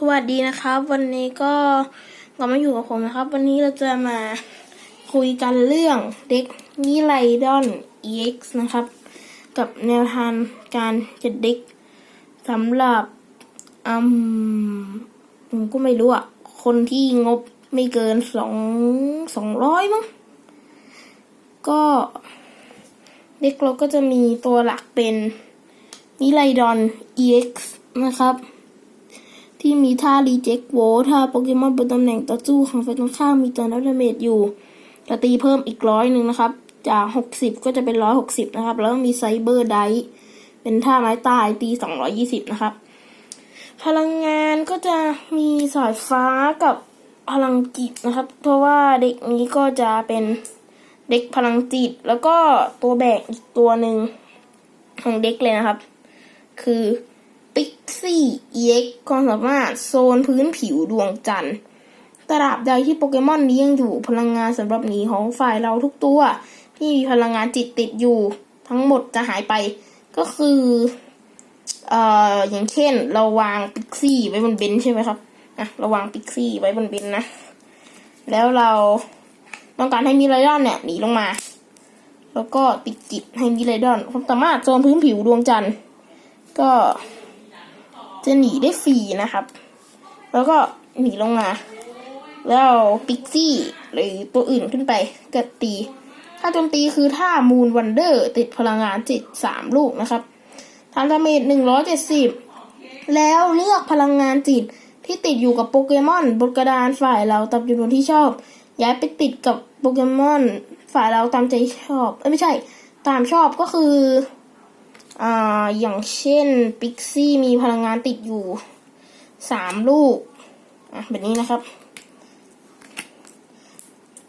สวัสดีนะครับ วันนี้ก็กลับมาอยู่กับผมนะครับ วันนี้เราจะมาคุยกันเรื่องเด็กมิไลดอน EX นะครับ กับแนวทางการจัดเด็กสำหรับอืมผมก็ไม่รู้อะคนที่งบไม่เกินสองสองร้อยมั้งก็เด็กเราก็จะมีตัวหลักเป็นมิไลดอน EX นะครับ ที่มีท่ารีเจ็คโวถ้าโปเกมอนบนตำแหน่งต่อสู้ของฝ่ายตรงข้ามมีตัวนับดาเมจอยู่จะตีเพิ่มอีกร้อยหนึ่งนะครับ จากหกสิบก็จะเป็นร้อยหกสิบนะครับ แล้วมีไซเบอร์ไดเป็นท่าไม้ตายตีสองร้อยี่สิบนะครับ พลังงานก็จะมีสายฟ้ากับพลังจิตนะครับ เพราะว่าเด็กนี้ก็จะเป็นเด็กพลังจิต แล้วก็ตัวแบกอีกตัวหนึ่งของเด็กเลยนะครับ คือ Pixie EX ความสามารถโซนพื้นผิวดวงจันทร์ตราบใดที่โปเกมอนนี้ยังอยู่พลังงานสำหรับหนีของฝ่ายเราทุกตัว ที่มีพลังงานจิตติดอยู่ ทั้งหมดจะหายไป ก็คือเอ่ออย่างเช่น เราวางปิกซี่ไว้บนเบนใช่ไหมครับอะเราวางปิกซี่ไว้บนเบนนะ แล้วเราต้องการให้มิไรดอนเนี่ยหนีลงมา แล้วก็ติดจิตให้มิไรดอนความสามารถโซนพื้นผิวดวงจันทร์ก็ จะหนีได้ฟรีนะครับ แล้วก็หนีลงมา แล้วปิกซี่หรือตัวอื่นขึ้นไปก็ตีถ้าโจมตีคือท่ามูนวันเดอร์ติดพลังงานจิตสามลูกนะครับทำดาเมจหนึ่งร้อยเจ็ดสิบแล้วเลือกพลังงานจิตที่ติดอยู่กับโปเกมอนบนกระดานฝ่ายเราตามจำนวนที่ชอบ ย้ายไปติดกับโปเกมอนฝ่ายเราตามใจชอบเอ้ไม่ใช่ ตามชอบก็คือ อ่าอย่างเช่นปิกซี่มีพลังงานติดอยู่สามลูกอะแบบนี้นะครับ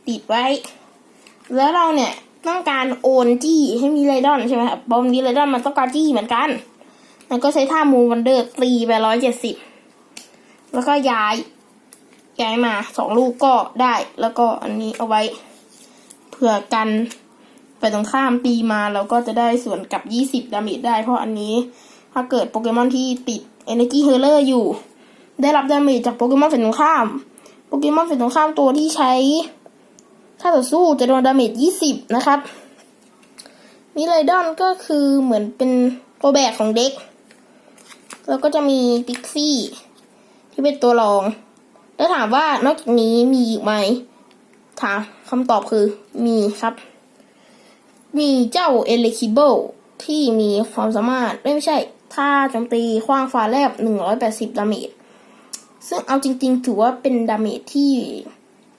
ติดไว้ แล้วเราเนี่ยต้องการโอนจี้ให้มีไรดอนใช่ไหมครับบอมมีไรดอนมันต้องการจี้เหมือนกัน มันก็ใช้ท่ามูวันเดอร์ตีไปร้อยเจ็ดสิบแล้วก็ย้ายย้ายมาสองลูกก็ได้ แล้วก็อันนี้เอาไว้เผื่อกัน ไปตรงข้ามตีมาเราก็จะได้ส่วนกับยี่สิบดาเมจได้ เพราะอันนี้ถ้าเกิดโปเกมอนที่ติด Energy h e a l e r อยู่ ได้รับดาเมจจากโปเกมอนฝ่ายตรงข้าม โปเกมอนฝ่ายตรงข้ามตัวที่ใช้ถ้าต่อสู้จะโดนดาเมจยี่สิบนะครับมิไรดอนก็คือเหมือนเป็นตัวแบกของเด็ก แล้วก็จะมีปิกซี่ที่เป็นตัวรอง แล้วถามว่านอกจากนี้มีอีกไหมถามคำตอบคือมีครับ มีเจ้าเอเลคิเบิลที่มีความสามารถไม่ใช่ถ้าโจมตีคว้างฟ้าแลบหนึ่งร้อยแปดสิบดาเมจ ซึ่งเอาจริง ๆ ถือว่าเป็นดาเมจที่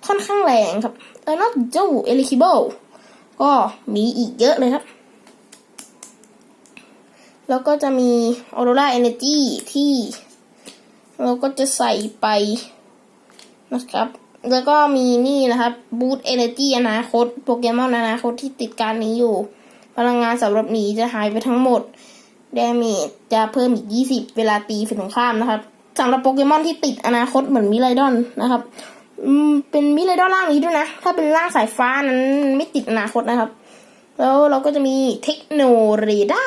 ค่อนข้างแรงครับแล้วนอกจากเจ้าเอเลคิเบิลก็มีอีกเยอะเลยครับ แล้วก็จะมีออโรราเอเนจีที่ เราก็จะใส่ไปนะครับ แล้วก็มีนี่นะครับบูตเอเนจีอนาคตโปเกมอนอนาคตที่ติดการนี้อยู่ พลังงานสำหรับหนีจะหายไปทั้งหมดดาเมจจะเพิ่มอีก 20 เวลาตีฝ่ายตรงข้ามนะครับสำหรับโปเกมอนที่ติดอนาคตเหมือนมิไรดอนนะครับอืมเป็นมิไรดอนร่างนี้ด้วยนะ ถ้าเป็นร่างสายฟ้านั้นไม่ติดอนาคตนะครับ แล้วเราก็จะมีเทคโนเรดา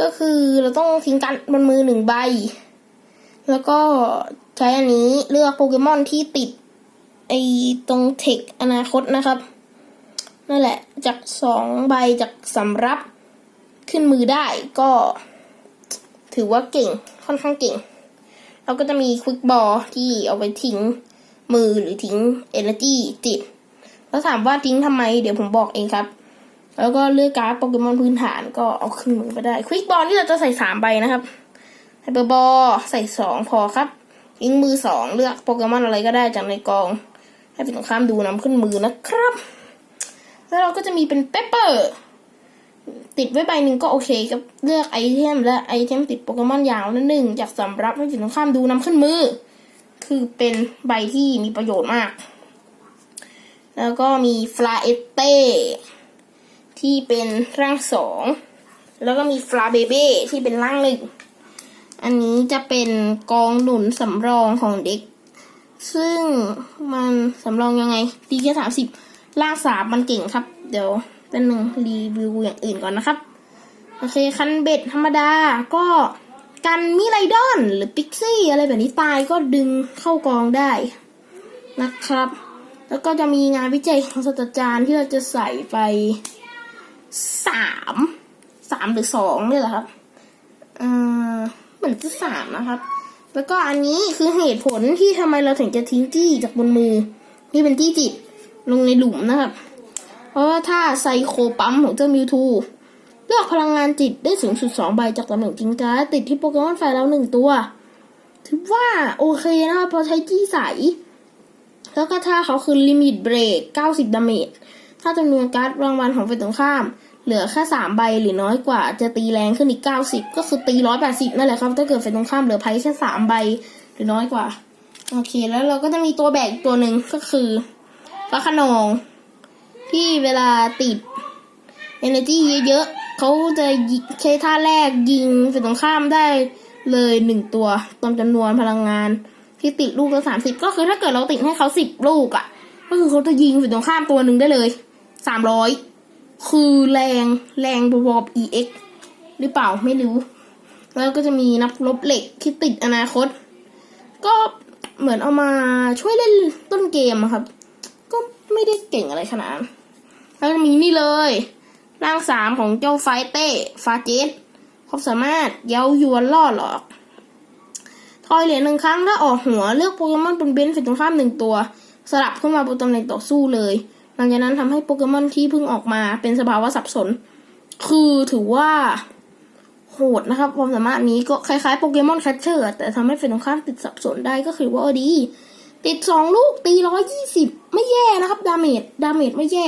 ก็คือเราต้องทิ้งกันบนมือหนึ่งใบ แล้วก็ ช้อันนี้เลือกโปเกมอนที่ติดไอตรงเทคอนาคตนะครับ นั่นแหละจากสองใบจากสำรับขึ้นมือได้ก็ ถือว่าเก่งค่อนข้างเก่ง เราก็จะมีควิกบอลที่เอาไปทิ้งมือหรือทิ้ง Energy จิต แล้วถามว่าทิ้งทำไมเดี๋ยวผมบอกเองครับ แล้วก็เลือกการ์ดโปเกมอนพื้นฐานก็เอาขึ้นมือไปได้ควิกบอลนี่เราจะใส่สามใบนะครับไฮเปอร์บอลใส่สองพอครับ ทิ้งมือสองเลือกโปเกมอนอะไรก็ได้จากในกอง ให้เป็นสงข้ามดูนำขึ้นมือนะครับ แล้วเราก็จะมีเป็นเปเปอร์ติดไว้ใบหนึ่งก็โอเคครับเลือกไอเทมและไอเทมติดโปเกมอนอย่างละหนึ่งจากสำรับให้ถึงข้ามดูนำขึ้นมือ คือเป็นใบที่มีประโยชน์มาก แล้วก็มีฟลาเอเต้ที่เป็นร่างสองแล้วก็มีฟลาเบเบ้ที่เป็นร่างหนึ่ง อันนี้จะเป็นกองหนุนสำรองของเด็ก ซึ่งมันสำรองยังไงตีแค่สามสิบล่างสามมันเก่งครับ เดี๋ยวเป็นหนึ่งรีวิวอย่างอื่นก่อนนะครับ โอเค คันเบ็ดธรรมดาก็กันมิไรดอนหรือปิกซี่อะไรแบบนี้ตายก็ดึงเข้ากองได้นะครับ แล้วก็จะมีงานวิจัยของศาสตราจารย์ที่เราจะใส่ไปสามสามหรือสองเนี่ยแหละครับอ่อ เหมือนจะสามนะครับ แล้วก็อันนี้คือเหตุผลที่ทำไมเราถึงจะทิ้งจี้จากบนมือที่เป็นจี้จิตลงในหลุมนะครับ เพราะว่าถ้าไซโคปั๊มของเจ้ามิวทูเลือกพลังงานจิตได้สูงสุดสองใบจากตำแหน่งจิงการ์ดติดที่โปเกมอนไฟแล้วหนึ่งตัว ถือว่าโอเคนะครับพอใช้จี้ใส แล้วก็ถ้าเขาคือลิมิตเบรก90ดาเมจถ้าจำนวนการ์ดรางวัลของฝ่ายตรงข้าม เหลือแค่3ใบหรือน้อยกว่าจะตีแรงขึ้นอีก90ก็คือตี180นั่นแหละครับ ถ้าเกิดฝ่ายตรงข้ามเหลือไพ่แค่3ใบหรือน้อยกว่า โอเค แล้วเราก็จะมีตัวแบกตัวหนึ่งก็คือฟ้าขนองที่เวลาติด energy เยอะๆเขาจะใช้ท่าแรกยิงฝ่ายตรงข้ามได้เลยหนึ่งตัวตามจำนวนพลังงานที่ติดลูกละสามสิบก็คือถ้าเกิดเราติดให้เขาสิบลูกอะ่ะ ก็คือเขาจะยิงฝ่ายตรงข้ามตัวหนึ่งได้เลยสามร้อย คือแรงแรงบวบ EX หรือเปล่าไม่รู้ แล้วก็จะมีนักรบเหล็กที่ติดอนาคต ก็เหมือนเอามาช่วยเล่นต้นเกมครับ ก็ไม่ได้เก่งอะไรขนาดแล้วมีนี่เลย ร่างสามของเจ้าไฟเต้ฟาเจสความสามารถเย้ายวนล่อหลอก ทอยเหรียญหนึ่งครั้งถ้าออกหัวเลือกโปเกมอนบนเบนฝ่ายตรงข้ามหนึ่งตัว สลับขึ้นมาบนตำแหน่งต่อสู้เลย หลังจากนั้นทำให้โปเกมอนที่เพิ่งออกมาเป็นสภาวะสับสน คือถือว่าโหดนะครับความสามารถนี้ก็คล้ายๆโปเกมอนแคชเชอร์แต่ทำให้ฝ่ายตรงข้ามติดสับสนได้ก็คือว่าเออดี ติดสองลูกตีร้อยยี่สิบไม่แย่นะครับ ดาเมจดาเมจไม่แย่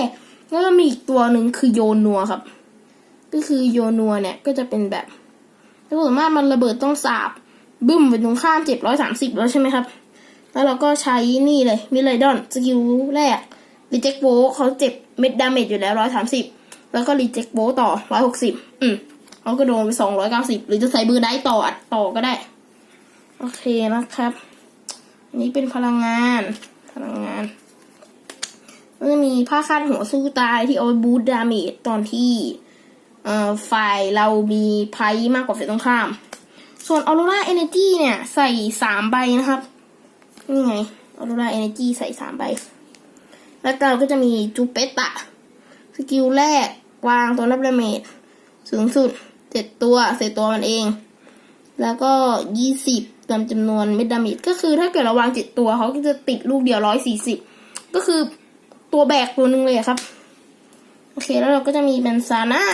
แล้วก็มีอีกตัวหนึ่งคือโยนัวครับ ก็คือโยนัวเนี่ยก็จะเป็นแบบถ้าเกิดว่ามันระเบิดต้องสาบบึ้มไปตรงข้ามเจ็ดร้อยสามสิบแล้วใช่ไหมครับ แล้วเราก็ใช้นี่เลยมิไรดอนสกิลแรก รีเจ็คโบเขาเจ็บเม็ดดาเมจอยู่แล้วร้อยสามสิบแล้วก็รีเจ็คโบต่อร้อยหกสิบอืมเขาก็โดนไปสองร้อยเก้าสิบหรือจะใส่เบอร์ได้ต่ออัดต่อก็ได้ โอเคนะครับ อันนี้เป็นพลังงาน พลังงานก็จะมีผ้าคาดหัวสู้ตายที่เอาไว้บูตดาเมจตอนที่เอ่อฝ่ายเรามีไพ่มากกว่าฝ่ายตรงข้าม ส่วนออโรราเอเนจีเนี่ย ใส่สามใบนะครับ นี่ไงออโรราเอเนจีใส่สามใบ แล้วเราก็จะมีจูเปตะ สกิลแรกวางตัวรับดาเมจสูงสุดเจ็ดตัวใส่ตัวมันเอง แล้วก็ยี่สิบตามจำนวนเม็ดดาเมจก็คือถ้าเกิดเราวางเจ็ดตัวเขาก็จะติดลูกเดียวร้อยสี่สิบก็คือตัวแบกตัวหนึ่งเลยครับ โอเคแล้วเราก็จะมีเป็นซาน่า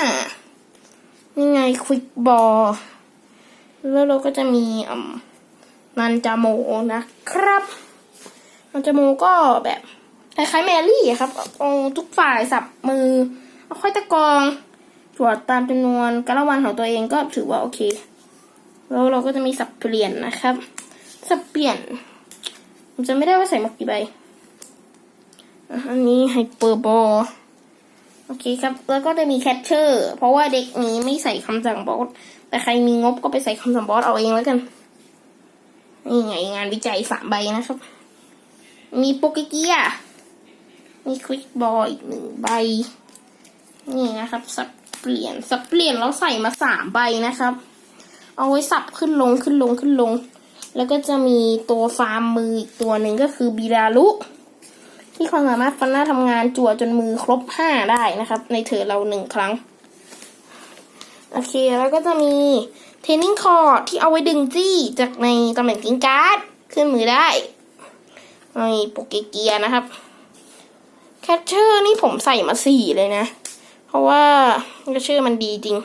นี่ไงควิกบอลแล้วเราก็จะมีอืมนันจาโมนะครับนันจาโมก็แบบ คล้ายๆแมรี่ครับเอาทุกฝ่ายสับมือเอาค่อยตะกรองตรวจตามจำนวนการละวันของตัวเองก็ถือว่าโอเค แล้วเราก็จะมีสับเปลี่ยนนะครับ สับเปลี่ยนผมจะไม่ได้ว่าใส่มากี่ใบอันนี้ไฮเปอร์บอลโอเคครับ แล้วก็จะมีแคชเชอร์ เพราะว่าเด็กนี้ไม่ใส่คำสั่งบอส แต่ใครมีงบก็ไปใส่คำสั่งบอสเอาเองแล้วกัน นี่ไงงานวิจัยสามใบนะครับ มีโปเกเกีย มีควิกบอลอีกหนึ่งใบ นี่นะครับ สับเปลี่ยน สับเปลี่ยนแล้วใส่มาสามใบนะครับ เอาไว้สับขึ้นลงขึ้นลงขึ้นลง แล้วก็จะมีตัวฟาร์มมืออีกตัวหนึ่งก็คือบีราลุที่ความสามารถฟันหน้าทำงานจั่วจนมือครบห้าได้นะครับ ในเธอเราหนึ่งครั้ง โอเคแล้วก็จะมีเทนนิงคอร์ดที่เอาไว้ดึงจี้จากในตำแหน่งกิ้งการ์ดขึ้นมือได้ในโปเกเกียนะครับ แคชเชอร์นี่ผมใส่มาสี่เลยนะ เพราะว่าแคชเชอร์มันดีจริง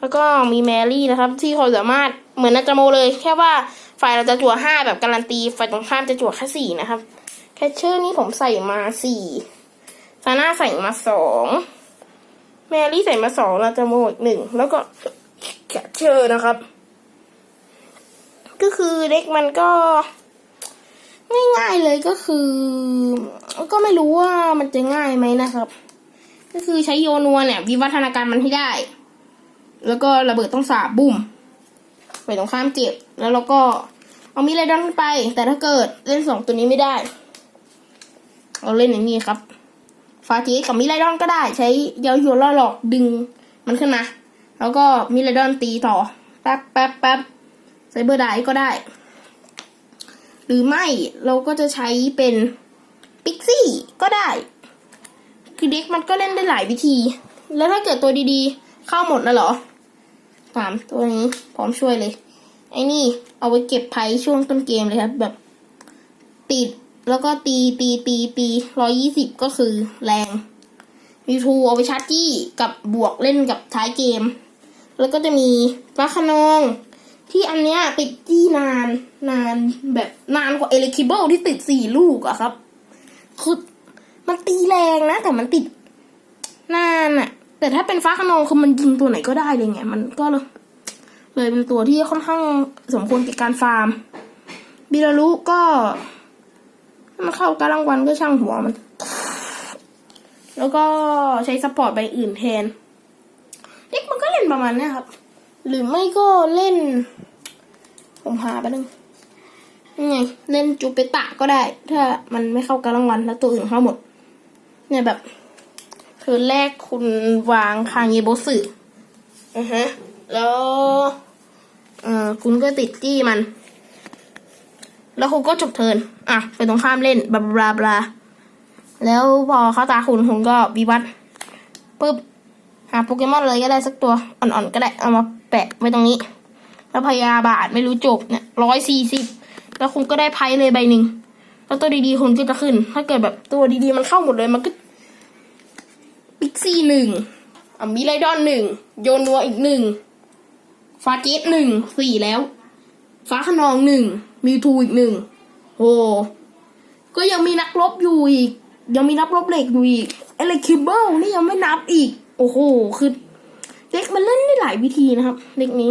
แล้วก็มีแมรี่นะครับที่เขาสามารถเหมือนนาจโมเลย แค่ว่าฝ่ายเราจะจั่วห้าแบบการันตีฝ่ายตรงข้ามจะจั่วแค่สี่นะครับแคชเชอร์นี่ผมใส่มาสี่ซาน่าใส่มาสองแมรี่ใส่มาสองเราจโมอีกหนึ่งแล้วก็แคชเชอร์นะครับ ก็คือเด็กมันก็ ง่ายๆเลยก็คือ ก็ไม่รู้ว่ามันจะง่ายไหมนะครับ ก็คือใช้โยนัวเนี่ย วิวัฒนาการมันให้ได้ แล้วก็ระเบิดต้องสาบบุ้มไปตรงข้ามเจ็บ แล้วเราก็เอามิเลดอนขึ้นไป แต่ถ้าเกิดเล่นสองตัวนี้ไม่ได้ เราเล่นอย่างนี้ครับ ฟาจิกับมิไรดอนก็ได้ ใช้เยาโยล่อหลอกดึงมันขึ้นมา แล้วก็มิไรดอนตีต่อ แป๊บแป๊บแป๊บไซเบอร์ไดก็ได้ หรือไม่เราก็จะใช้เป็นปิกซี่ก็ได้ คือเด็กมันก็เล่นได้หลายวิธี แล้วถ้าเกิดตัวดีๆ เข้าหมดแล้วเหรอสามตัวนี้พร้อมช่วยเลย ไอ้นี่เอาไว้เก็บไพ่ช่วงต้นเกมเลยครับ แบบติดแล้วก็ตีตีตีตีร้อยี่สิบก็คือแรงมีทูเอาไปชาร์จจี้กับบวกเล่นกับท้ายเกม แล้วก็จะมีฟ้าขนอง ที่อันเนี้ยติดจี้นานนานแบบนานกว่าเอเลคิเบิลที่ติดสี่ลูกอะครับคือมันตีแรงนะ แต่มันติดนานอะแต่ถ้าเป็นฟ้าขนองคือมันยิงตัวไหนก็ได้เลยไง มันก็เลยเลยเป็นตัวที่ค่อนข้างสมควรแก่การฟาร์มบิรารุก็ถ้ามันเข้าการรางวัลก็ช่างหัวมัน แล้วก็ใช้ซัพพอร์ตใบอื่นแทน เด็กมันก็เล่นประมาณนี้ครับ หรือไม่ก็เล่น ผมหาไปบนึงนี่ไงเล่นจูเปตะก็ได้ ถ้ามันไม่เข้าการรางวัลแล้วตัวอื่นเข้าหมด เนี่ยแบบ คือแรกคุณวางคางเยโบสึอือฮะ แล้วเออคุณก็ติดจี้มัน แล้วคุณก็จบเทินอะไปตรงข้ามเล่นบลาบลาบลาแล้วพอเข้าตาคุณคุณก็วิวัฒปุ๊บหาโปเกมอนเลยก็ได้สักตัวอ่อนๆก็ได้เอามา แปะไว้ตรงนี้ แล้วพยาบาทไม่รู้จบเนี่ยร้อยสี่สิบแล้วคุณก็ได้ไพ่เลยใบหนึ่งแล้วตัวดีๆคุณก็จะขึ้น ถ้าเกิดแบบตัวดีๆมันเข้าหมดเลยมันก็ปิกซี่หนึ่งอมิไรดอนหนึ่งโยนัวอีกหนึ่งฟาเกตหนึ่งสี่แล้ว ฟ้าขนองหนึ่งมิวทูอีกหนึ่งโอ้ก็ยังมีนักรบอยู่อีก ยังมีนักรบเหล็กอยู่อีกเอเลคิเบิลนี่ยังไม่นับอีก โอ้โหคือ เด็กมันเล่นได้หลายวิธีนะครับ เด็กนี้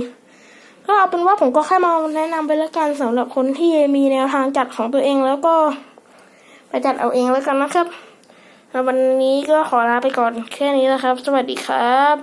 ก็เอาเป็นว่าผมก็แค่มาแนะนำไปแล้วกันสำหรับคนที่มีแนวทางจัดของตัวเองแล้วก็ไปจัดเอาเองแล้วกันนะครับแล้ววันนี้ก็ขอลาไปก่อนแค่นี้นะครับ สวัสดีครับ